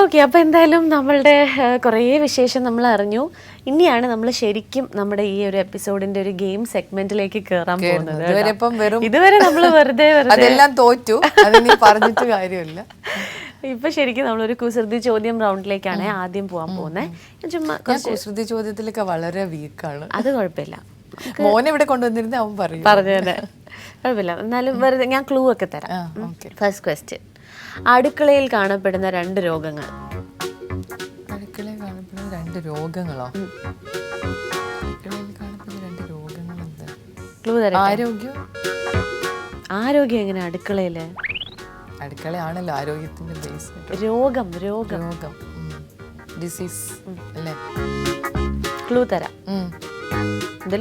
Okay അപ്പോൾ എന്തായാലും നമ്മളുടെ കുറേ വിശേഷം നമ്മൾ അറിഞ്ഞു. ഇനിയാണ് നമ്മൾ ശരിക്കും നമ്മുടെ ഈ ഒരു എപ്പിസോഡിന്റെ ഒരു ഗെയിം സെഗ്മെന്റിലേക്ക് കയറാൻ പോകുന്നത് ഇതുവരെ നമ്മൾ വെറുതെ അതെല്ലാം തോറ്റു. പറഞ്ഞിട്ട് കാര്യമില്ല. ഇപ്പൊ ശരിക്കും നമ്മളൊരു കുസൃതി ചോദ്യം റൗണ്ടിലേക്കാണ് ആദ്യം പോകാൻ പോകുന്നത് ചുമ്മാ കുസൃതി ചോദ്യത്തിലൊക്കെ വളരെ വീക്കാണ് അത് കുഴപ്പമില്ല. മോനെ ഇവിടെ കൊണ്ടുവന്നിരുന്ന അവൻ പറയും. പറഞ്ഞു തന്നെ. കുഴപ്പമില്ല. എന്നാലും വെറുതെ ഞാൻ ക്ലൂ ഒക്കെ തരാം. ഫസ്റ്റ് ക്വസ്റ്റ്യൻ അടുക്കളയിൽ കാണപ്പെടുന്ന രണ്ട് രോഗങ്ങൾ. അടുക്കളയിൽ കാണപ്പെടുന്ന രണ്ട് രോഗങ്ങളോ? അടുക്കളയിൽ കാണപ്പെടുന്ന രണ്ട് രോഗങ്ങൾ എന്താ? ക്ലൂ തരാം ആരോഗ്യം? ആരോഗ്യം എങ്ങനെ അടുക്കളയിൽ? അടുക്കളയാണല്ലോ ആരോഗ്യത്തിന്റെ ബേസ് രോഗം രോഗം. രോഗം. ഡിസീസ് അല്ലേ? ക്ലൂ തരാം.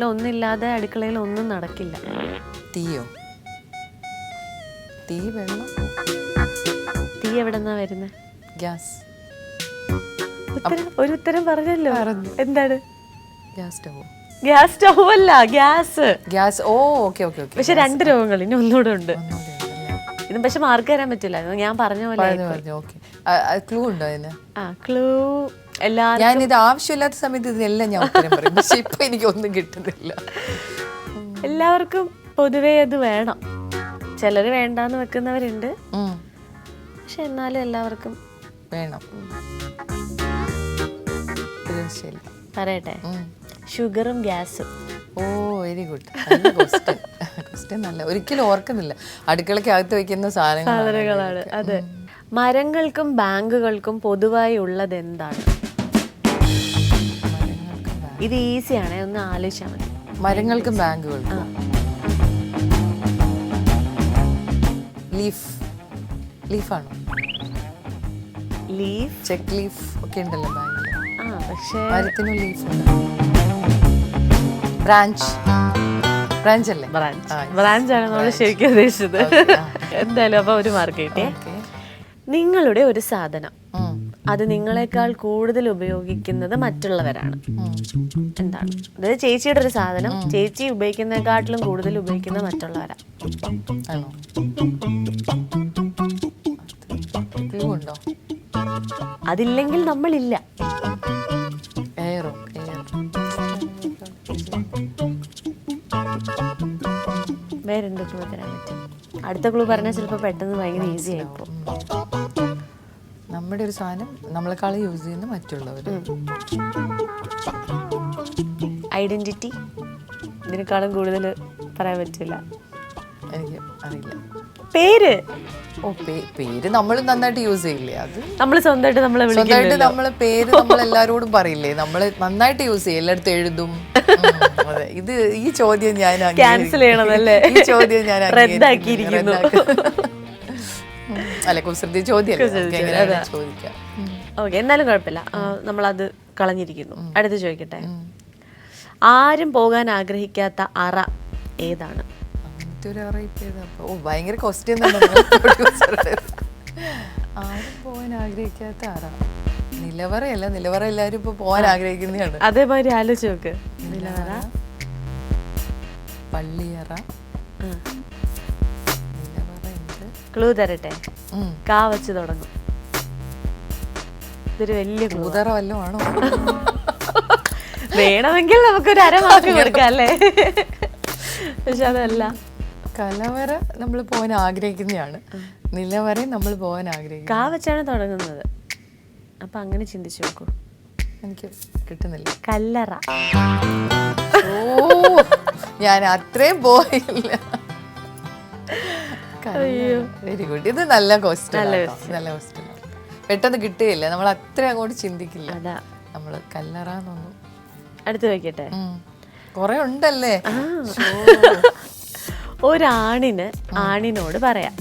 ഒന്നില്ലാതെ അടുക്കളയിൽ ഒന്നും നടക്കില്ല. തീയോ? തീ വെള്ളം? തീ എവിടെന്നാ വരുന്നത് ഗ്യാസ്. ഒരു ഉത്തരം പറഞ്ഞല്ലോ. എന്താണ്? ഗ്യാസ് സ്റ്റവ് ഗ്യാസ് സ്റ്റവ് അല്ല ഗ്യാസ്. ഗ്യാസ് ഓ ഓക്കെ ഓക്കെ ഓക്കെ. പക്ഷെ രണ്ട് രോഗങ്ങൾ ഇനി ഒന്നുകൂടെ ഉണ്ട്. ഇത് പക്ഷെ മാർക്ക് തരാൻ പറ്റില്ല. ഞാൻ പറഞ്ഞ പോലെ ക്ലൂ ഉണ്ടോ അതിന്? ആ ക്ലൂ എല്ലാ ഞാൻ ഇത് ആവശ്യമില്ലാത്ത സമയത്ത് ഇതെല്ലാം ഞാൻ ഉത്തരം പറയും. പക്ഷെ ഇപ്പൊ എനിക്ക് ഒന്നും കിട്ടുന്നില്ല. എല്ലാവർക്കും പൊതുവേ അത് വേണം. ചിലർ വേണ്ടാന്ന് വെക്കുന്നവരുണ്ട്. പക്ഷെ എന്നാലും എല്ലാവർക്കും വേണം. ശരി പറയട്ടെ? ഷുഗറും ഗ്യാസും. ഓ വെരി ഗുഡ്. ക്വസ്റ്റ്യൻ. നല്ല. ഒരിക്കലും ഓർക്കുന്നില്ല. അടുക്കളയ്ക്ക് അകത്ത് വെക്കുന്ന സാധനങ്ങളാണ് അതെ. മരങ്ങൾക്കും ബാങ്കുകൾക്കും പൊതുവായി ഉള്ളത് എന്താണ്? ഇത് ഈസിയാണ്. ഒന്ന് ആലോചിച്ചാൽ മതി. മരങ്ങൾക്കും ബാങ്കുകൾക്കും. ലീഫ്. ലീഫാണോ ലീഫ് ചെക്ക് ലീഫ് ഒക്കെ ഉണ്ടല്ലോ ബാങ്കിൽ ആ പക്ഷേ മരത്തിനും ലീഫ് ഉണ്ട്. ബ്രാഞ്ച് ബ്രാഞ്ച് അല്ലേ? ബ്രാഞ്ച് ആ, ബ്രാഞ്ച് ആണ് നമ്മൾ ശരിക്കും ഉദ്ദേശിച്ചത്. എന്തായാലും അപ്പൊ ഒരു മാർക്ക് കിട്ടിയേ നിങ്ങളുടെ ഒരു സാധനം. അത് നിങ്ങളെക്കാൾ കൂടുതൽ ഉപയോഗിക്കുന്നത് മറ്റുള്ളവരാണ്. എന്താണ്? അതായത് ചേച്ചിയുടെ ഒരു സാധനം. ചേച്ചി ഉപയോഗിക്കുന്നതിനെക്കാട്ടിലും കൂടുതൽ ഉപയോഗിക്കുന്നത് മറ്റുള്ളവരാ. ഉണ്ടോ അതില്ലെങ്കിൽ നമ്മളില്ല. എയറോ ക്ലൂ തരാൻ പറ്റും? അടുത്ത ക്ലൂ പറഞ്ഞാൽ ചിലപ്പോൾ പെട്ടെന്ന് ഭയങ്കര ഈസി ആയിപ്പോ നമ്മുടെ ഒരു സാധനം നമ്മളെക്കാൾ യൂസ് ചെയ്യുന്ന മറ്റുള്ളവർ ഐഡന്റിറ്റി ഇതിനേക്കാളും കൂടുതൽ പറയാൻ പറ്റില്ല. എനിക്ക് അറിയില്ല. പേര്? ഓ പേ- പേര് നമ്മൾ നന്നായിട്ട് യൂസ് ചെയ്യില്ലേ? അത് നമ്മൾ സ്വന്തമായിട്ട് നമ്മളെ സ്വന്തമായിട്ട് നമ്മൾ നമ്മളെ പേര് നമ്മൾ എല്ലാരോടും പറയില്ലേ? നമ്മൾ നന്നായിട്ട് യൂസ് ചെയ്യും എല്ലായിടത്തും എഴുതും. ഉം, അതെ. ഇത് ഈ ചോദ്യം ഞാൻ അംഗീകരിക്കുന്നു. Cancel ചെയ്യണമല്ലേ? ഈ ചോദ്യം ഞാൻ അംഗീകരിക്കുന്നു. റദ്ദാക്കിയിരിക്കുന്നു. ഉം, അല്ല കുസൃതി ചോദ്യം ചോദിക്കാം. ഓക്കെ എന്നാലും കുഴപ്പമില്ല. ആ, നമ്മളത് കളഞ്ഞിരിക്കുന്നു. അടുത്ത് ചോദിക്കട്ടെ? ആരും പോകാൻ ആഗ്രഹിക്കാത്ത അറ ഏതാണ്? അങ്ങനത്തെ ഒരു ചെയ്ത് അപ്പോൾ ഓ ഭയങ്കര ക്വസ്റ്റ്യൻ ആരും പോകാൻ ആഗ്രഹിക്കാത്ത ആരാ നിലവറയല്ല. നിലവറ എല്ലാവരും ഇപ്പോൾ പോകാൻ ആഗ്രഹിക്കുന്നതാണ്. അതേമാതിരി ആലോചിച്ച് നോക്ക്. നിലവറ. പള്ളിയറ. ക്ലൂ തരട്ടെ? കാ വെച്ച് തുടങ്ങും. ഇതൊരു വലിയ ക്ലൂതറ വല്ലതും ആണോ? വേണമെങ്കിൽ നമുക്കൊരു അര മാർക്ക് കൊടുക്കാം അല്ലേ? പക്ഷെ അതല്ല. കലവറ നമ്മൾ പോകാൻ ആഗ്രഹിക്കുന്നതാണ് നിലവറ നമ്മൾ പോകാൻ ആഗ്രഹിക്കുന്നു. കാ വെച്ചാണ് തുടങ്ങുന്നത്. അപ്പൊ അങ്ങനെ ചിന്തിച്ചു നോക്കൂ. എനിക്ക് കിട്ടുന്നില്ല. കല്ലറ. ഓ ഞാൻ അത്രയും പോയില്ല. വെരി ഗുഡ് ഇത് നല്ല ക്വസ്റ്റ്യൻ നല്ല ക്വസ്റ്റ്യൻ പെട്ടെന്ന് കിട്ടുകയില്ല. നമ്മൾ അത്ര അങ്ങോട്ട് ചിന്തിക്കില്ല. അതാ. നമ്മൾ കല്ലറാന്നൊന്നും അടുത്ത് വെക്കട്ടെ കൊറേ ഉണ്ടല്ലേ. ഒരാണിന് ആണിനോട് പറയാം.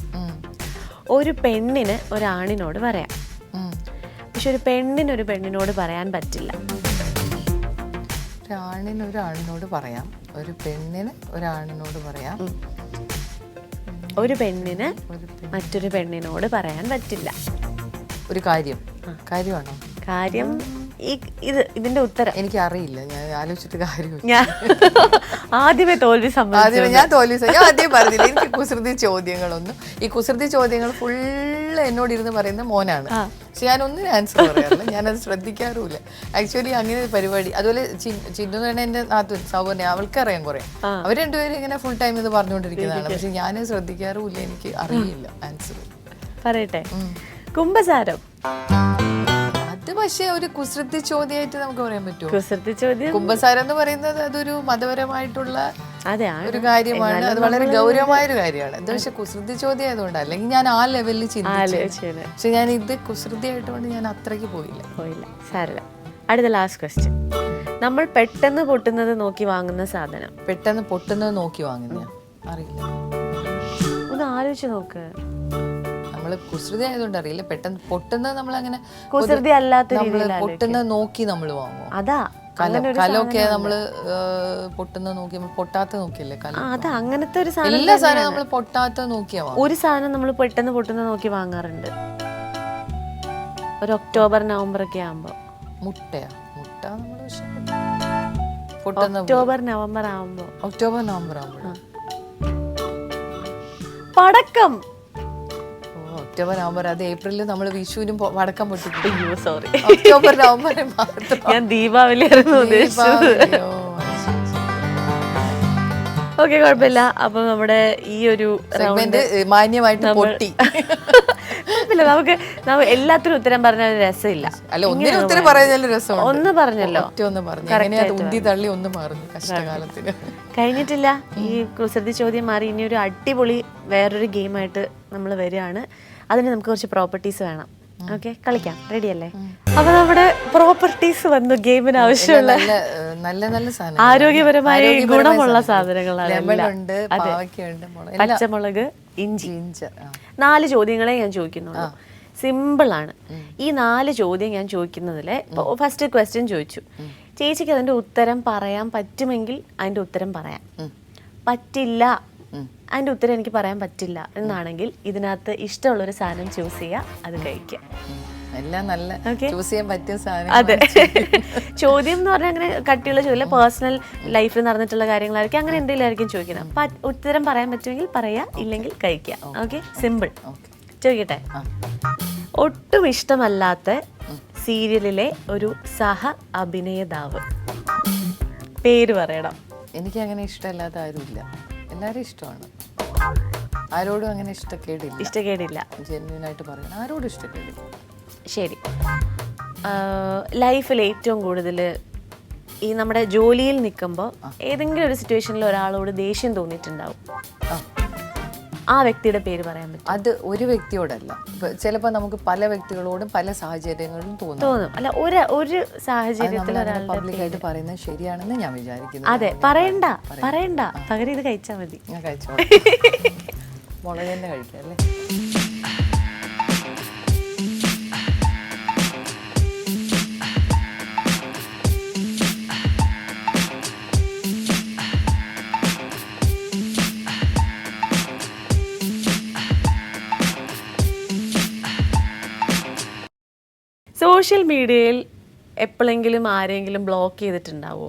ഒരു പെണ്ണിന് ഒരാണിനോട് പറയാം. പക്ഷെ ഒരു പെണ്ണിന് ഒരു പെണ്ണിനോട് പറയാൻ പറ്റില്ല. ഒരാണിന് ഒരാണിനോട് പറയാം. ഒരു പെണ്ണിന് ഒരാണിനോട് പറയാം. ഒരു പെണ്ണിന് മറ്റൊരു പെണ്ണിനോട് പറയാൻ പറ്റില്ല. ഒരു കാര്യം. കാര്യമാണോ? കാര്യം ഈ ഇത് ഇതിന്റെ ഉത്തരം. എനിക്ക് അറിയില്ല. ഞാൻ ആലോചിച്ചിട്ട് കാര്യമില്ല ഞാൻ ആദ്യമേ തോൽവി ആദ്യമേ ഞാൻ തോൽവി സ- ഞാൻ ആദ്യം പറഞ്ഞില്ല. എനിക്ക് കുസൃതി ചോദ്യങ്ങളൊന്നും ഈ കുസൃതി ചോദ്യങ്ങൾ ഫുള്ള് എന്നോട് ഇരുന്ന് പറയുന്ന മോനാണ്. പക്ഷെ ഞാൻ ഒന്നും ആൻസർ പറയാറില്ല. ഞാനത് ശ്രദ്ധിക്കാറുമില്ല. ആക്ച്വലി അങ്ങനെ ഒരു പരിപാടി അതുപോലെ ചിന്നു തന്നെ എന്റെ നാത്തു അവൾക്ക് അവൾക്കറിയാം കുറെ. അവർ രണ്ടുപേരും ഇങ്ങനെ ഫുൾ ടൈം ഇത് പറഞ്ഞുകൊണ്ടിരിക്കുന്നതാണ്. പക്ഷെ ഞാൻ ശ്രദ്ധിക്കാറുമില്ല. എനിക്ക് അറിയില്ല. ആൻസർ പറയട്ടെ. കുംഭസാരം. അത് പക്ഷേ ഒരു കുസൃതി ചോദ്യമായിട്ട് നമുക്ക് പറയാൻ പറ്റുമോ? കുസൃതി ചോദ്യം കുംഭസാരം എന്ന് പറയുന്നത് അതൊരു മതപരമായിട്ടുള്ള ഒരു കാര്യമാണ്. അത് വളരെ ഗൗരവമായ ഒരു കാര്യമാണ്. എന്താ പക്ഷെ കുസൃതി ചോദ്യം ആയതുകൊണ്ട് അല്ലെങ്കിൽ ഞാൻ ആ ലെവലിൽ ചിന്തിച്ചു. പക്ഷെ ഞാൻ ഇത് കുസൃതി ആയതുകൊണ്ട് ഞാൻ അത്രയ്ക്ക് പോയില്ല. പോയില്ല. സാരല്ല. അടുത്ത ലാസ്റ്റ് ക്വസ്റ്റ്യൻ നമ്മൾ പെട്ടെന്ന് പൊട്ടുന്നത് നോക്കി വാങ്ങുന്ന സാധനം. പെട്ടെന്ന് പൊട്ടുന്നത് നോക്കി വാങ്ങുന്ന അറിയില്ല. ഒന്ന് ആലോചിച്ച് നോക്ക്. നമ്മൾ കുസൃതി ആയതുകൊണ്ട് അറിയില്ല. പെട്ടെന്ന് പൊട്ടുന്നത് നമ്മൾ അങ്ങനെ കുസൃതി അല്ലാത്ത നമ്മൾ പൊട്ടുന്നത് നോക്കി നമ്മൾ വാങ്ങും. അതാ കലൊക്കെ നമ്മൾ പൊട്ടുന്ന നോക്കി നമ്മൾ പൊട്ടാത്ത നോക്കിയല്ലേ കലം? ആ, അങ്ങനത്തെ ഒരു സാധനം എല്ലാ സാധനം നമ്മൾ പൊട്ടാത്ത നോക്കിയാ ഒരു സാധനം നമ്മൾ പെട്ടെന്ന് പൊട്ടുന്ന നോക്കി വാങ്ങാറുണ്ട്. ഒരു ഒക്ടോബർ നവംബർ ഒക്കെ ആകുമ്പോ മുട്ടയാ. മുട്ട നമ്മൾ ഒക്ടോബർ നവംബർ ആകുമ്പോ ഒക്ടോബർ നവംബർ ആകുമ്പോ പടക്കം. ഒക്ടോബർ നവംബർ അത് ഏപ്രിലിൽ നമ്മൾ വിഷുവിനും വടക്കം പൊട്ടിക്കും. അയ്യോ സോറി ഒക്ടോബർ നവംബർ മാത്രം. ഞാൻ ദീപാവലി. ഓക്കെ കുഴപ്പമില്ല. അപ്പൊ നമ്മുടെ ഈ ഒരു സെഗ്മെന്റ് മാന്യമായിട്ട് പൊട്ടി. കുഴപ്പമില്ല. നമുക്ക് നമുക്ക് എല്ലാത്തിനും ഉത്തരം പറഞ്ഞ ഒരു രസമില്ല. അല്ല ഒന്നിനും ഉത്തരം പറഞ്ഞാലും രസം ഒന്ന് പറഞ്ഞല്ലോ. ഒന്ന് പറഞ്ഞു. ഉന്തി തള്ളി ഒന്ന് പറഞ്ഞു കഷ്ടകാലത്തിന്. കഴിഞ്ഞിട്ടില്ല. ഈ കുസൃതി ചോദ്യം മാറി. ഇനി ഒരു അടിപൊളി വേറൊരു ഗെയിമായിട്ട് നമ്മൾ വരികയാണ്. അതിന് നമുക്ക് കുറച്ച് പ്രോപ്പർട്ടീസ് വേണം. ഓക്കെ കളിക്കാം. റെഡി അല്ലേ? അപ്പൊ നമ്മുടെ പ്രോപ്പർട്ടീസ് വന്നു ഗെയിമിന് ആവശ്യമുള്ള നല്ല നല്ല സാധനം ആരോഗ്യപരമായ ഗുണമുള്ള സാധനങ്ങളാണ് പച്ചമുളക് ഇഞ്ചി. നാല് ചോദ്യങ്ങളെ ഞാൻ ചോദിക്കുന്നുള്ളൂ. സിമ്പിൾ ആണ്. ഈ നാല് ചോദ്യം ഞാൻ ചോദിക്കുന്നതിലെ ഫസ്റ്റ് ക്വസ്റ്റ്യൻ ചോദിച്ചു. ചേച്ചിക്ക് അതിന്റെ ഉത്തരം പറയാൻ പറ്റുമെങ്കിൽ അതിന്റെ ഉത്തരം പറയാം. പറ്റില്ല. അതിന്റെ ഉത്തരം എനിക്ക് പറയാൻ പറ്റില്ല എന്നാണെങ്കിൽ ഇതിനകത്ത് ഇഷ്ടമുള്ളൊരു സാധനം ചൂസ് ചെയ്യുക അത് കഴിക്കുക എല്ലാം നല്ല ചൂസ് ചെയ്യാൻ പറ്റിയ സാധനം അതെ. ചോദ്യം. എന്ന് പറഞ്ഞാൽ അങ്ങനെ കട്ടിയുള്ള ചോദ്യം പേഴ്സണൽ ലൈഫിൽ നടന്നിട്ടുള്ള കാര്യങ്ങളായിരിക്കും. അങ്ങനെ എന്തെങ്കിലും ആയിരിക്കും ചോദിക്കുന്നത്. അപ്പൊ ഉത്തരം പറയാൻ പറ്റുമെങ്കിൽ പറയാ ഇല്ലെങ്കിൽ കഴിക്കുക ഓക്കെ സിമ്പിൾ ചോദിക്കട്ടെ? ഒട്ടും ഇഷ്ടമല്ലാത്ത സീരിയലിലെ ഒരു സഹ അഭിനേതാവ്. പേര് പറയണം. എനിക്ക് അങ്ങനെ ഇഷ്ടമല്ലാത്ത ആരുമില്ല. എല്ലാവരും ഇഷ്ടമാണ്. ആരോടും അങ്ങനെ ഇഷ്ടക്കേടില്ല. ഇഷ്ടക്കേടില്ല. ജെന്യൂൻ ആയിട്ട് പറയണം. ആരോടും ഇഷ്ടക്കേടില്ല. ശരി. ലൈഫിൽ ഏറ്റവും കൂടുതൽ ഈ നമ്മുടെ ജോലിയിൽ നിൽക്കുമ്പോൾ ഏതെങ്കിലും ഒരു സിറ്റുവേഷനിൽ ഒരാളോട് ദേഷ്യം തോന്നിയിട്ടുണ്ടാവും. ആ. വ്യക്തിയുടെ പേര് പറയാൻ പറ്റും. അത് ഒരു വ്യക്തിയോടല്ല. ചിലപ്പോൾ നമുക്ക് പല വ്യക്തികളോടും പല സാഹചര്യങ്ങളിലും തോന്നും. തോന്നും. അല്ല ഒരു ഒരു സാഹചര്യത്തിൽ പബ്ലിക്കായിട്ട് പറയുന്നത് ശരിയാണെന്ന് ഞാൻ വിചാരിക്കുന്നു. അതെ പറയണ്ട പറയണ്ട. പകരം ഇത് കഴിച്ചാൽ മതി. ഞാൻ കഴിച്ചോളാം. മുളക് തന്നെ കഴിക്കാം അല്ലേ? സോഷ്യൽ മീഡിയയിൽ എപ്പോഴെങ്കിലും ആരെങ്കിലും ബ്ലോക്ക് ചെയ്തിട്ടുണ്ടാവോ?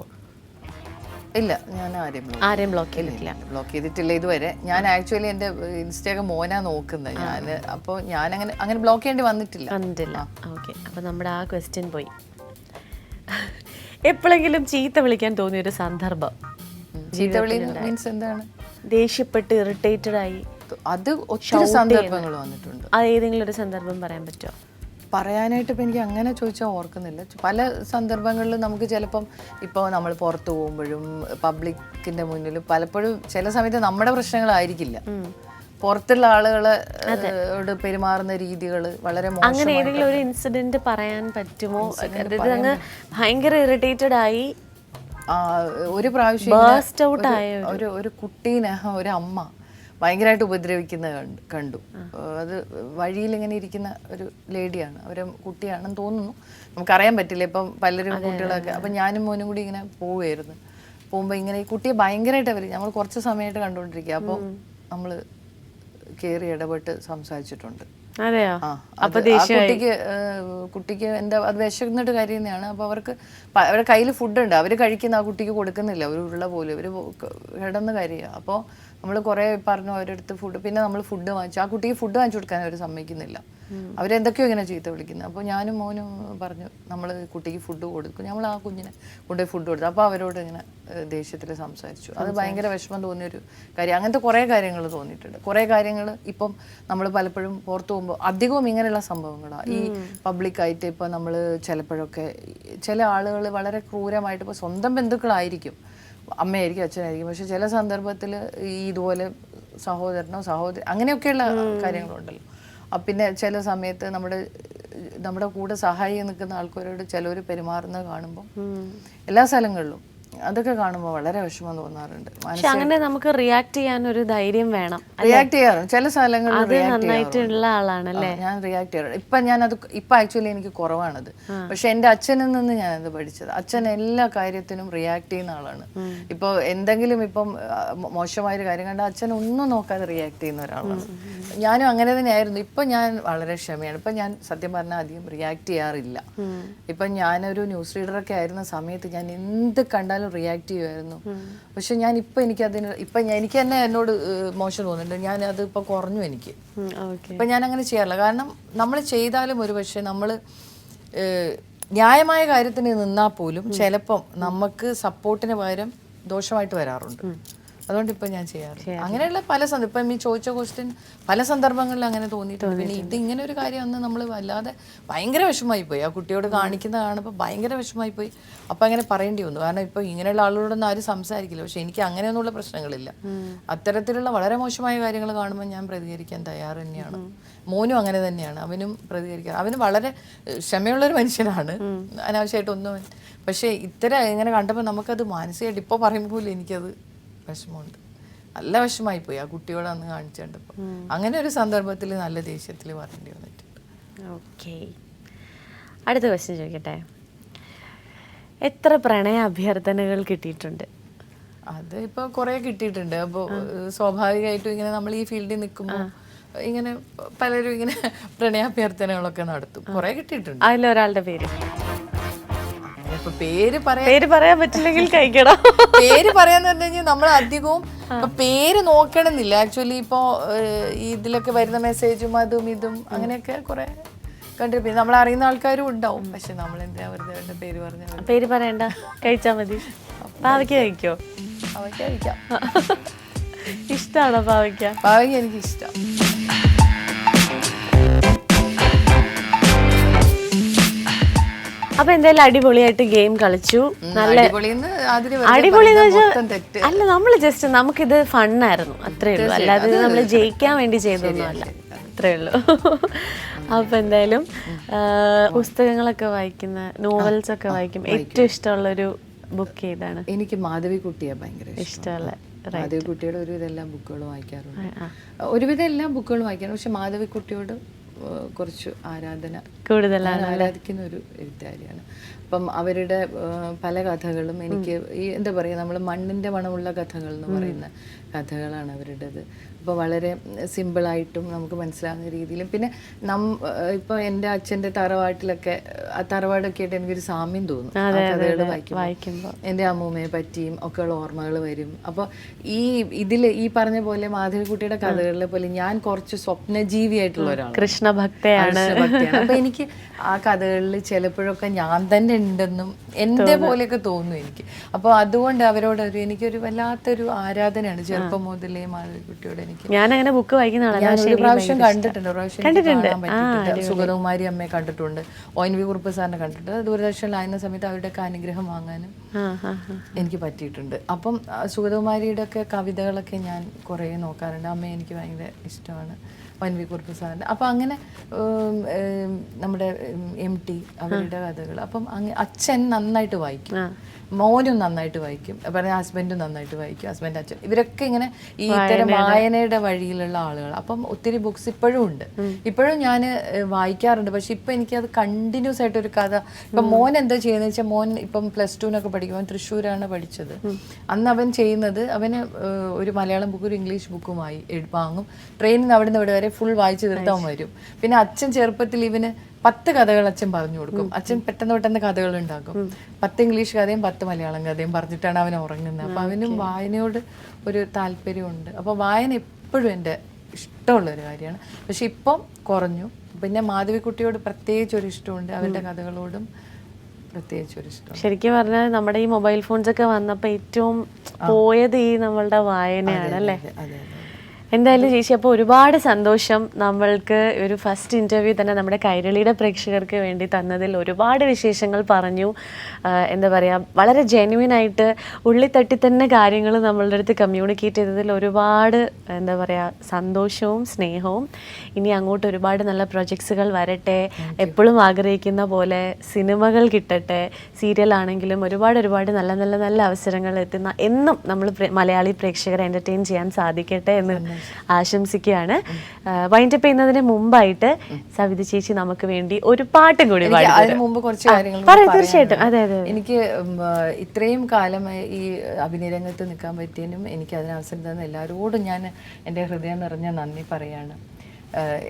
ഇല്ല ഞാൻ ആരെയും ആരെയും ബ്ലോക്ക് ചെയ്തിട്ടില്ല. ബ്ലോക്ക് ചെയ്തിട്ടില്ല ഇതുവരെ. ഞാൻ ആക്ച്വലി എന്റെ ഇൻസ്റ്റയൊക്കെ മോനാ നോക്കുന്നത് ഞാൻ അപ്പോൾ ഞാൻ അങ്ങനെ അങ്ങനെ ബ്ലോക്ക് ചെയ്യേണ്ടി വന്നിട്ടില്ല. വന്നിട്ടില്ല. ഓക്കെ. അപ്പൊ നമ്മുടെ ആ ക്വസ്റ്റ്യൻ പോയി. എപ്പോഴെങ്കിലും ചീത്ത വിളിക്കാൻ തോന്നിയ ഒരു സന്ദർഭം ചീത്ത ചീത്തവിളി മീൻസ് എന്താണ്? ദേഷ്യപ്പെട്ട് ഇറിറ്റേറ്റഡ് ആയി. അത് ഒത്തിരി സന്ദർഭങ്ങൾ വന്നിട്ടുണ്ട്. അത് ഏതെങ്കിലും ഒരു സന്ദർഭം പറയാൻ പറ്റുമോ പറയാനായിട്ട് ഇപ്പം എനിക്ക് അങ്ങനെ ചോദിച്ചാൽ ഓർക്കുന്നില്ല. പല സന്ദർഭങ്ങളിൽ നമുക്ക് ചിലപ്പം ഇപ്പോൾ നമ്മൾ പുറത്തു പോകുമ്പോഴും പബ്ലിക്കിന്റെ മുന്നിൽ പലപ്പോഴും ചില സമയത്ത് നമ്മുടെ പ്രശ്നങ്ങളായിരിക്കില്ല. പുറത്തുള്ള ആളുകളെ ോട് പെരുമാറുന്ന രീതികൾ വളരെ അങ്ങനെ ഏതെങ്കിലും ഒരു ഇൻസിഡന്റ് പറയാൻ പറ്റുമോ? അങ്ങ് ഭയങ്കര ഇറിറ്റേറ്റഡ് ആയി. ഒരു പ്രാവശ്യം ഒരു ഒരു കുട്ടീനെ ഒരു അമ്മ ഭയങ്കരമായിട്ട് ഉപദ്രവിക്കുന്ന കണ്ട്- അത് വഴിയിൽ ഇങ്ങനെ ഇരിക്കുന്ന ഒരു ലേഡിയാണ്. അവരെ കുട്ടിയാണെന്ന് തോന്നുന്നു. നമുക്കറിയാൻ പറ്റില്ല. ഇപ്പം പലരും കുട്ടികളൊക്കെ അപ്പം ഞാനും മോനും കൂടി ഇങ്ങനെ പോവുമായിരുന്നു പോകുമ്പോൾ ഇങ്ങനെ ഈ കുട്ടിയെ ഭയങ്കരമായിട്ട് അവർ നമ്മൾ കുറച്ച് സമയമായിട്ട് കണ്ടുകൊണ്ടിരിക്കുക അപ്പോൾ നമ്മൾ കയറി ഇടപെട്ട് സംസാരിച്ചിട്ടുണ്ട്. കുട്ടിക്ക് കുട്ടിക്ക് എന്താ അത് വിശന്നിട്ട് കരയുന്നതാണ് അപ്പൊ അവർക്ക് അവരുടെ കയ്യിൽ ഫുഡ് ഉണ്ട് അവർ കഴിക്കുന്ന ആ കുട്ടിക്ക് കൊടുക്കുന്നില്ല. ഒരു ഉരുള പോലും. അവർ കിടന്ന് കരയുക അപ്പോൾ നമ്മൾ കുറേ പറഞ്ഞു അവരടുത്ത് ഫുഡ് പിന്നെ നമ്മൾ ഫുഡ് വാങ്ങിച്ചു. ആ കുട്ടിക്ക് ഫുഡ് വാങ്ങിച്ചു കൊടുക്കാൻ അവർ സമ്മതിക്കുന്നില്ല. അവരെന്തൊക്കെയോ ഇങ്ങനെ ചീത്ത വിളിക്കുന്നത് അപ്പോൾ ഞാനും മോനും പറഞ്ഞു നമ്മൾ കുട്ടിക്ക് ഫുഡ് കൊടുക്കും. നമ്മൾ ആ കുഞ്ഞിനെ കൊണ്ടുപോയി ഫുഡ് കൊടുത്തു. അപ്പോൾ അവരോട് ഇങ്ങനെ ദേഷ്യത്തിൽ സംസാരിച്ചു. അത് ഭയങ്കര വിഷമം തോന്നിയൊരു കാര്യം. അങ്ങനത്തെ കുറേ കാര്യങ്ങൾ തോന്നിയിട്ടുണ്ട്. കുറേ കാര്യങ്ങൾ ഇപ്പം നമ്മൾ പലപ്പോഴും പുറത്തു പോകുമ്പോൾ അധികവും ഇങ്ങനെയുള്ള സംഭവങ്ങളാണ് ഈ പബ്ലിക്കായിട്ട് ഇപ്പോൾ നമ്മൾ ചിലപ്പോഴൊക്കെ ചില ആളുകൾ വളരെ ക്രൂരമായിട്ട് ഇപ്പോൾ സ്വന്തം ബന്ധുക്കളായിരിക്കും. അമ്മയായിരിക്കും അച്ഛനായിരിക്കും. പക്ഷെ ചില സന്ദർഭത്തിൽ ഈ ഇതുപോലെ സഹോദരനോ സഹോദരി അങ്ങനെയൊക്കെയുള്ള കാര്യങ്ങളുണ്ടല്ലോ. അപ്പം പിന്നെ ചില സമയത്ത് നമ്മുടെ നമ്മുടെ കൂടെ സഹായി നിൽക്കുന്ന ആൾക്കാരോട് ചിലവർ പെരുമാറുന്നത് കാണുമ്പോൾ എല്ലാ സ്ഥലങ്ങളിലും അതൊക്കെ കാണുമ്പോൾ വളരെ വിഷമം തോന്നാറുണ്ട്. പക്ഷെ അങ്ങനെ നമുക്ക് റിയാക്ട് ചെയ്യാൻ ഒരു ധൈര്യം വേണം. റിയാക്ട് ചെയ്യാറുണ്ട്. ചില സ്ഥലങ്ങളിൽ നന്നായിട്ടുള്ള ആളാണല്ലേ? ഞാൻ റിയാക്ട് ചെയ്യാറുണ്ട്. ഇപ്പൊ അത് ഇപ്പൊ ആക്ച്വലി എനിക്ക് കുറവാണത്. പക്ഷെ എന്റെ അച്ഛനിൽ നിന്ന് ഞാൻ അത് പഠിച്ചത്. അച്ഛൻ എല്ലാ കാര്യത്തിനും റിയാക്ട് ചെയ്യുന്ന ആളാണ്. ഇപ്പൊ എന്തെങ്കിലും ഇപ്പം മോശമായ ഒരു മോശമായൊരു കാര്യം കണ്ട അച്ഛൻ ഒന്നും നോക്കാതെ റിയാക്ട് ചെയ്യുന്ന ഒരാളാണ്. ഞാനും അങ്ങനെ തന്നെയായിരുന്നു. ഇപ്പൊ ഞാൻ വളരെ ക്ഷമയാണ്. ഇപ്പൊ ഞാൻ സത്യം പറഞ്ഞാൽ അധികം റിയാക്ട് ചെയ്യാറില്ല. ഇപ്പൊ ഞാനൊരു ന്യൂസ് റീഡറൊക്കെ ആയിരുന്ന സമയത്ത് ഞാൻ എന്ത് കണ്ടാലും റിയാക്ട് ചെയ്യുമായിരുന്നു. പക്ഷെ ഞാൻ ഇപ്പൊ എനിക്ക് അതിന് ഇപ്പൊ എനിക്ക് തന്നെ എന്നോട് മോശം തോന്നുന്നുണ്ട്. ഞാൻ അത് ഇപ്പൊ കുറഞ്ഞു എനിക്ക്. ഇപ്പൊ ഇപ്പം ഞാൻ അങ്ങനെ ചെയ്യാറില്ല. കാരണം നമ്മൾ ചെയ്താലും ഒരു പക്ഷേ നമ്മൾ ന്യായമായ കാര്യത്തിന് നിന്നാൽ പോലും ചിലപ്പം നമുക്ക് സപ്പോർട്ടിന് പകരം ദോഷമായിട്ട് വരാറുണ്ട്. അതുകൊണ്ട് ഇപ്പം ഞാൻ ചെയ്യാറ്. അങ്ങനെയുള്ള പല സന്ദർഭം ഇപ്പം ഈ ചോദിച്ച ക്വസ്റ്റ്യൻ പല സന്ദർഭങ്ങളിൽ അങ്ങനെ തോന്നിയിട്ടുണ്ട്. പിന്നെ ഇത് ഇങ്ങനെ ഒരു കാര്യം അന്ന് നമ്മൾ വല്ലാതെ ഭയങ്കര വിഷമമായി പോയി ആ കുട്ടിയോട് കാണിക്കുന്ന കാണുമ്പോൾ ഭയങ്കര വിഷമമായി പോയി അപ്പം അങ്ങനെ പറയേണ്ടി വന്നു. കാരണം ഇപ്പം ഇങ്ങനെയുള്ള ആളുകളോടൊന്നും ആരും സംസാരിക്കില്ല. പക്ഷെ എനിക്ക് അങ്ങനെയൊന്നുള്ള പ്രശ്നങ്ങളില്ല. അത്തരത്തിലുള്ള വളരെ മോശമായ കാര്യങ്ങൾ കാണുമ്പോൾ ഞാൻ പ്രതികരിക്കാൻ തയ്യാറ് തന്നെയാണ്. മോനും അങ്ങനെ തന്നെയാണ്. അവനും പ്രതികരിക്കാൻ അവന് വളരെ ക്ഷമയുള്ള ക്ഷമയുള്ളൊരു മനുഷ്യനാണ്. അനാവശ്യമായിട്ടൊന്നും പക്ഷേ ഇത്തരം ഇങ്ങനെ കണ്ടപ്പോൾ നമുക്കത് മാനസികമായിട്ട് ഇപ്പോൾ പറയുമ്പോൾ എനിക്കത് വിഷമമുണ്ട്. നല്ല വിഷമായി പോയി ആ കുട്ടിയോട് അന്ന് കാണിച്ചു കണ്ടപ്പോൾ അങ്ങനെ ഒരു സന്ദർഭത്തിൽ നല്ല ദേഷ്യത്തിൽ പറയേണ്ടി വന്നിട്ടുണ്ട്. ഓക്കെ. അടുത്ത ക്വസ്റ്റ്യൻ ചോദിക്കട്ടെ? എത്ര പ്രണയ അഭ്യർത്ഥനകൾ കിട്ടിയിട്ടുണ്ട്? അത് ഇപ്പോൾ കുറേ കിട്ടിയിട്ടുണ്ട്. അപ്പോൾ സ്വാഭാവികമായിട്ടും ഇങ്ങനെ നമ്മൾ ഈ ഫീൽഡിൽ നിൽക്കുമ്പോൾ ഇങ്ങനെ പലരും ഇങ്ങനെ പ്രണയാഭ്യർത്ഥനകളൊക്കെ നടത്തും. കുറേ കിട്ടിയിട്ടുണ്ട്. അതിലൊരാളുടെ പേര്. ഇപ്പൊ പേര് പറയാൻ പേര് പറയാൻ പറ്റില്ലെങ്കിൽ കഴിക്കണം. പേര് പറയാന്ന് പറഞ്ഞു കഴിഞ്ഞാൽ നമ്മൾ അധികവും പേര് നോക്കണമെന്നില്ല. ആക്ച്വലി ഇപ്പോ ഇതിലൊക്കെ വരുന്ന മെസ്സേജും അതും ഇതും അങ്ങനെയൊക്കെ കുറെ കണ്ടിരിക്കും നമ്മൾ അറിയുന്ന ആൾക്കാരും ഉണ്ടാവും. പക്ഷെ നമ്മൾ എന്തിനാ വെറുതെ പേര് പറഞ്ഞു പേര് പറയണ്ട. കഴിച്ചാ മതി. പാവയ്ക്ക കഴിക്കോ? അവയ്ക്ക് കഴിക്കാം. ഇഷ്ടമാണോ പാവയ്ക്ക? പാവയ്ക്ക് എനിക്ക് ഇഷ്ടം അപ്പൊ എന്തായാലും അടിപൊളിയായിട്ട് ഗെയിം കളിച്ചു. നല്ല അടിപൊളി അല്ല നമ്മൾ ജസ്റ്റ് നമുക്കിത് ഫണ്ണായിരുന്നു അത്രേ ഉള്ളൂ. അല്ലാതെ നമ്മൾ ജയിക്കാൻ വേണ്ടി ചെയ്തൊന്നും അല്ല. അത്രേ ഉള്ളൂ. അപ്പൊ എന്തായാലും പുസ്തകങ്ങളൊക്കെ വായിക്കുന്ന നോവൽസ് ഒക്കെ വായിക്കും. ഏറ്റവും ഇഷ്ടമുള്ളൊരു ബുക്ക് ഏതാണ്? എനിക്ക് മാധവി കുട്ടിയെ ഭയങ്കര ഇഷ്ടമല്ല മാധവിക്കുട്ടിയുടെ മാധവി കുട്ടിയുടെ ഒരുവിധം എല്ലാ ബുക്കുകളും വായിക്കാറുണ്ട്. ഒരുവിധം എല്ലാ ബുക്കുകളും വായിക്കാറുണ്ട്. പക്ഷെ മാധവി കുട്ടിയോട് ഏഹ്, കുറച്ച് ആരാധന കൂടുതലാണ് ഞാൻ ആരാധിക്കുന്ന ഒരു എഴുത്തുകാരിയാണ്. അപ്പം അവരുടെ പല കഥകളും എനിക്ക് ഈ എന്താ പറയുക നമ്മൾ മണ്ണിന്റെ മണമുള്ള കഥകൾ എന്ന് പറയുന്ന കഥകളാണ് അവരുടേത്. അപ്പോൾ വളരെ സിമ്പിളായിട്ടും നമുക്ക് മനസ്സിലാകുന്ന രീതിയിലും. പിന്നെ നം ഇപ്പോൾ എന്റെ അച്ഛന്റെ തറവാട്ടിലൊക്കെ ആ തറവാടൊക്കെ ആയിട്ട് എനിക്കൊരു സാമ്യം തോന്നും. ആ കഥകൾ വായിക്കുമ്പോൾ എന്റെ അമ്മൂമ്മയെ പറ്റിയും ഒക്കെയുള്ള ഓർമ്മകൾ വരും. അപ്പോൾ ഈ ഇതിൽ ഈ പറഞ്ഞ പോലെ മാധവിക്കുട്ടിയുടെ കഥകളിലെ പോലെ ഞാൻ കുറച്ച് സ്വപ്നജീവിയായിട്ടുള്ള ഒരാളാണ്. കൃഷ്ണഭക്തയാണ്. അപ്പോൾ അപ്പൊ എനിക്ക് ആ കഥകളിൽ ചിലപ്പോഴൊക്കെ ഞാൻ തന്നെ ഉണ്ടെന്നും എന്റെ പോലെയൊക്കെ തോന്നും എനിക്ക്. അപ്പോൾ അതുകൊണ്ട് അവരോട് എനിക്കൊരു വല്ലാത്തൊരു ആരാധനയാണ് ചെറുപ്പം മുതലേ മാധവിക്കുട്ടിയോട് എനിക്ക്. ഞാൻ അങ്ങനെ ബുക്ക് വായിക്കുന്ന ഞാൻ ഒരു പ്രാവശ്യം കണ്ടിട്ടുണ്ട് ഒരു പ്രാവശ്യം പറ്റിയിട്ടുണ്ട്. സുഗതകുമാരി അമ്മയെ കണ്ടിട്ടുണ്ട് ഒ എൻ വി കുറുപ്പ് സാറിനെ കണ്ടിട്ടുണ്ട്. ദൂരദർശനിലായിരുന്ന സമയത്ത് അവരുടെയൊക്കെ അനുഗ്രഹം വാങ്ങാനും. എനിക്ക് പറ്റിയിട്ടുണ്ട്. അപ്പം സുഗതകുമാരിയുടെ ഒക്കെ കവിതകളൊക്കെ ഞാൻ കുറേ നോക്കാറുണ്ട്. അമ്മ എനിക്ക് ഭയങ്കര ഇഷ്ടമാണ് വൻ വി കുറുപ്പ് സാറിന്റെ. അപ്പം അങ്ങനെ നമ്മുടെ എം ടി അവരുടെ കഥകൾ. അപ്പം അച്ഛൻ നന്നായിട്ട് വായിക്കും. മോനും നന്നായിട്ട് വായിക്കും. പറഞ്ഞ ഹസ്ബൻഡും നന്നായിട്ട് വായിക്കും. ഹസ്ബൻഡ് അച്ഛൻ. ഇവരൊക്കെ ഇങ്ങനെ ഈ ഇത്തരം വായനയുടെ വഴിയിലുള്ള ആളുകൾ അപ്പം ഒത്തിരി ബുക്സ് ഇപ്പോഴും ഉണ്ട്. ഇപ്പോഴും ഞാൻ വായിക്കാറുണ്ട്. പക്ഷെ ഇപ്പം എനിക്കത് കണ്ടിന്യൂസ് ആയിട്ട് ഒരു കഥ. ഇപ്പം മോൻ എന്താ ചെയ്യുന്നത് വെച്ചാൽ മോൻ ഇപ്പം പ്ലസ് ടുവിനൊക്കെ പഠിക്കും. അവൻ തൃശ്ശൂരാണ് പഠിച്ചത്. അന്ന് അവൻ ചെയ്യുന്നത് അവന് ഒരു മലയാളം ബുക്കും ഒരു ഇംഗ്ലീഷ് ബുക്കുമായി വാങ്ങും. ട്രെയിനിൽ നിന്ന് അവിടെ നിന്ന് ഇവിടെ വരെ ഫുൾ വായിച്ചു. തീർത്താൻ വരും. പിന്നെ അച്ഛൻ ചെറുപ്പത്തിൽ ഇവന് പത്ത് കഥകൾ അച്ഛൻ പറഞ്ഞു കൊടുക്കും. അച്ഛൻ പെട്ടെന്ന് പെട്ടെന്ന് കഥകൾ ഉണ്ടാക്കും പത്ത് ഇംഗ്ലീഷ് കഥയും പത്ത് മലയാളം കഥയും പറഞ്ഞിട്ടാണ് അവൻ ഉറങ്ങുന്നത്. അപ്പൊ അവനും വായനയോട് ഒരു താല്പര്യമുണ്ട്. അപ്പൊ വായന എപ്പോഴും എന്റെ ഇഷ്ടമുള്ള ഒരു കാര്യമാണ്. പക്ഷെ ഇപ്പം കുറഞ്ഞു. പിന്നെ മാധവിക്കുട്ടിയോട് പ്രത്യേകിച്ച് ഒരു ഇഷ്ടമുണ്ട്. അവരുടെ കഥകളോടും പ്രത്യേകിച്ച് ഒരു ഇഷ്ടം ശരിക്കും പറഞ്ഞാൽ നമ്മുടെ ഈ മൊബൈൽ ഫോൺസ് ഒക്കെ വന്നപ്പോൾ ഏറ്റവും പോയത് ഈ നമ്മളുടെ വായനയാണ് അല്ലേ? എന്തായാലും ചേച്ചി അപ്പോൾ ഒരുപാട് സന്തോഷം നമ്മൾക്ക് ഒരു ഫസ്റ്റ് ഇന്റർവ്യൂ തന്നെ നമ്മുടെ കൈരളിയുടെ പ്രേക്ഷകർക്ക് വേണ്ടി തന്നതിൽ ഒരുപാട് വിശേഷങ്ങൾ പറഞ്ഞു. എന്താ പറയുക വളരെ ജെന്യുവിൻ ആയിട്ട് ഉള്ളിത്തട്ടി തന്നെ കാര്യങ്ങൾ നമ്മളുടെ അടുത്ത് കമ്മ്യൂണിക്കേറ്റ് ചെയ്തതിൽ ഒരുപാട് എന്താ പറയുക സന്തോഷവും സ്നേഹവും. ഇനി അങ്ങോട്ട് ഒരുപാട് നല്ല പ്രൊജക്ട്സുകൾ വരട്ടെ. എപ്പോഴും ആഗ്രഹിക്കുന്ന പോലെ സിനിമകൾ കിട്ടട്ടെ. സീരിയൽ ആണെങ്കിലും ഒരുപാട് ഒരുപാട് നല്ല നല്ല നല്ല അവസരങ്ങൾ എത്തുന്ന എന്നും നമ്മൾ മലയാളി പ്രേക്ഷകരെ എന്റർടൈൻ ചെയ്യാൻ സാധിക്കട്ടെ എന്ന് ആശംസിക്കുകയാണ്. വൈൻഡപ്പ് ചെയ്യുന്നതിന് മുമ്പായിട്ട് സവിത ചേച്ചി നമുക്ക് വേണ്ടി ഒരു പാട്ടും കൂടി അതിന് മുമ്പ് കുറച്ച് കാര്യങ്ങൾ തീർച്ചയായിട്ടും. അതെ അതെ എനിക്ക് ഇത്രയും കാലമായി ഈ അഭിനയ രംഗത്ത് നിൽക്കാൻ പറ്റിയതിനും എനിക്ക് അതിന് അവസരം തന്ന എല്ലാവരോടും ഞാൻ എന്റെ ഹൃദയം നിറഞ്ഞ നന്ദി പറയാണ്.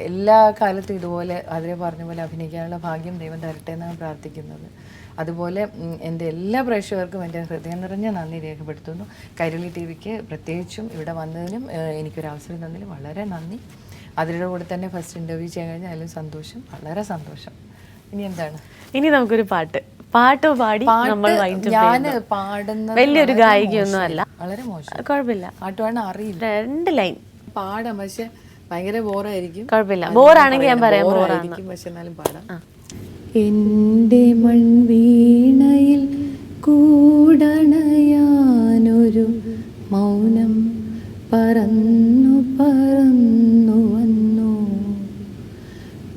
എല്ലാ കാലത്തും ഇതുപോലെ അതിനെ പറഞ്ഞ പോലെ അഭിനയിക്കാനുള്ള ഭാഗ്യം ദൈവം തരട്ടെ എന്നാണ് പ്രാർത്ഥിക്കുന്നത്. അതുപോലെ എന്റെ എല്ലാ പ്രേക്ഷകർക്കും എന്റെ ഹൃദയം നിറഞ്ഞ നന്ദി രേഖപ്പെടുത്തുന്നു. കൈരളി ടി വിക്ക് പ്രത്യേകിച്ചും ഇവിടെ വന്നതിനും എനിക്കൊരു അവസരം തന്നതിലും വളരെ നന്ദി. അതിന്റെ കൂടെ തന്നെ ഫസ്റ്റ് ഇന്റർവ്യൂ ചെയ്യാൻ കഴിഞ്ഞാൽ അതിലും സന്തോഷം വളരെ സന്തോഷം. ഇനി എന്താണ്? ഇനി നമുക്കൊരു പാട്ട്. പാട്ട് പാടി നമ്മൾ ഞാൻ പാടുന്ന വലിയൊരു ഗായികയൊന്നും അല്ല. വളരെ മോശം. കുഴപ്പമില്ല. പാട്ട് പാടാൻ അറിയില്ല. രണ്ട് ലൈൻ പാടാം പക്ഷെ ഭയങ്കര ബോറായിരിക്കും കുഴപ്പമില്ല. ബോറാണെങ്കിൽ ഞാൻ പറയാം ബോറായിരിക്കും പക്ഷെ എന്നാലും പാടാം. എന്റെ മൺവീണയിൽ കൂടണയാനൊരു മൗനം പറന്നു പറന്നു വന്നു.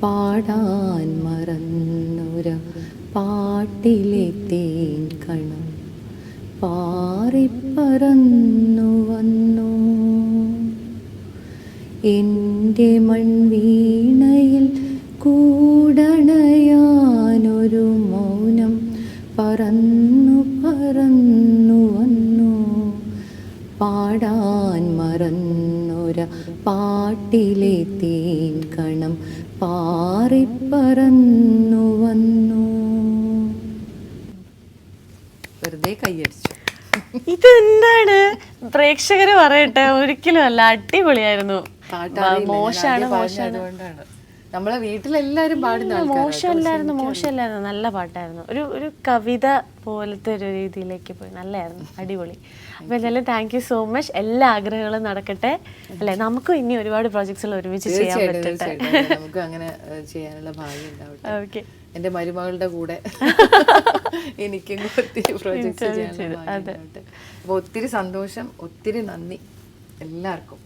പാടാൻ മറന്നൊരു പാട്ടിലെ തേൻ കണം പാറിപ്പറന്നു വന്നു. എന്റെ മൺവീണയിൽ കൂടണയാനൊരു പാട്ടിലെ തേൻ കണം പാറിപ്പറന്നു വന്നു. വെറുതെ കയ്യടിച്ചു ഇത് എന്താണ് പ്രേക്ഷകര് പറയട്ടെ ഒരിക്കലും അല്ല അടിപൊളിയായിരുന്നു. മോശമാണ് മോശമാണ്. നമ്മളെ വീട്ടിലെല്ലാരും പാടുന്ന. മോശമല്ലായിരുന്നു മോശമല്ലായിരുന്നു. നല്ല പാട്ടായിരുന്നു. ഒരു ഒരു കവിത പോലത്തെ ഒരു രീതിയിലേക്ക് പോയി. നല്ലായിരുന്നു അടിപൊളി. അപ്പൊ എന്തായാലും താങ്ക് യു സോ മച്ച് എല്ലാ ആഗ്രഹങ്ങളും നടക്കട്ടെ. അല്ലെ? നമുക്കും ഇനി ഒരുപാട് പ്രോജക്ട്സുകൾ ഒരുമിച്ച് ചെയ്യാൻ പറ്റട്ടെ. നമുക്ക് അങ്ങനെ ചെയ്യാനുള്ള ഭാഗ്യം ഉണ്ടാവട്ടെ. ഓക്കെ എന്റെ മരുമകളുടെ കൂടെ എനിക്കും ഒത്തിരി പ്രോജക്ട്സ് ചെയ്യാനുള്ള ഭാഗ്യം ഉണ്ടാവട്ടെ. ഒത്തിരി സന്തോഷം ഒത്തിരി നന്ദി. എല്ലാവർക്കും.